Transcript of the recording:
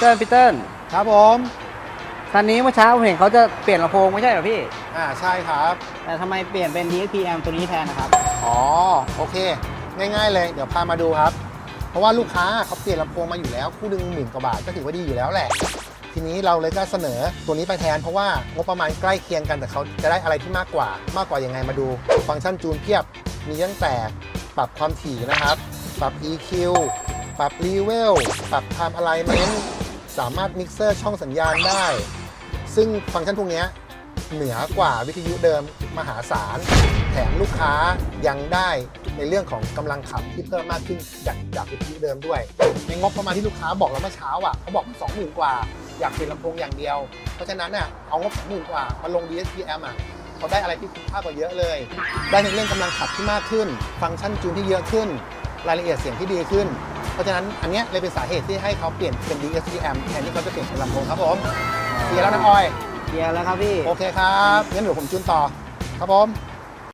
เติ้ลพี่เติ้ลครับผมคันนี้เมื่อเช้าผมเห็นเขาจะเปลี่ยนลำโพงไม่ใช่เหรอพี่ อ่าใช่ครับ แต่ทำไมเปลี่ยนเป็น DSPM ตัวนี้แทนนะครับ อ๋อ โอเค ง่ายๆเลย เดี๋ยวพามาดูครับ เพราะว่าลูกค้าเขาเปลี่ยนลำโพงมาอยู่แล้ว คู่หนึ่งหมื่นกว่าบาทก็ถือว่าดีอยู่แล้วแหละ ทีนี้เราเลยก็เสนอตัวนี้ไปแทน เพราะว่างบประมาณใกล้เคียงกันแต่เขาจะได้อะไรที่มากกว่า มากกว่ายังไงมาดู ฟังก์ชันจูนเพียบ มีตั้งแต่ปรับความถี่นะครับ ปรับ EQ ปรับ Level ปรับ Time Alignment สามารถมิกเซอร์ช่องสัญญาณได้ ซึ่งฟังก์ชันพวกเนี้ยเหนือกว่าวิทยุเดิมมหาศาล แถมลูกค้ายังได้ในเรื่องของกำลังขับที่เพิ่มมากขึ้นจากจากวิทยุเดิมด้วย ในงบประมาณที่ลูกค้าบอกเราเมื่อเช้าอะเขาบอกสองหมื่นกว่า อยากเปลี่ยนลำโพงอย่างเดียว เพราะฉะนั้นเนี่ยเอางบสองหมื่นกว่ามาลง DSPM อะเขาได้อะไรที่คุ้มค่ากว่าเยอะเลย ได้ในเรื่องกำลังขับที่มากขึ้น ฟังก์ชันจูนที่เยอะขึ้น รายละเอียดเสียงที่ดีขึ้น ราะฉะนั้นอันเนี้ยเลยเป็นสาเหตุที่ให้เขาเปลี่ยนเป็น DSPM แทนที่เขาจะเปลี่ยนเป็นลำโพงครับผมเคลียร์แล้วนะออยเคลียร์แล้วครับพี่ โอเคครับงั้นเดี๋ยวผมจูนต่อ ครับผม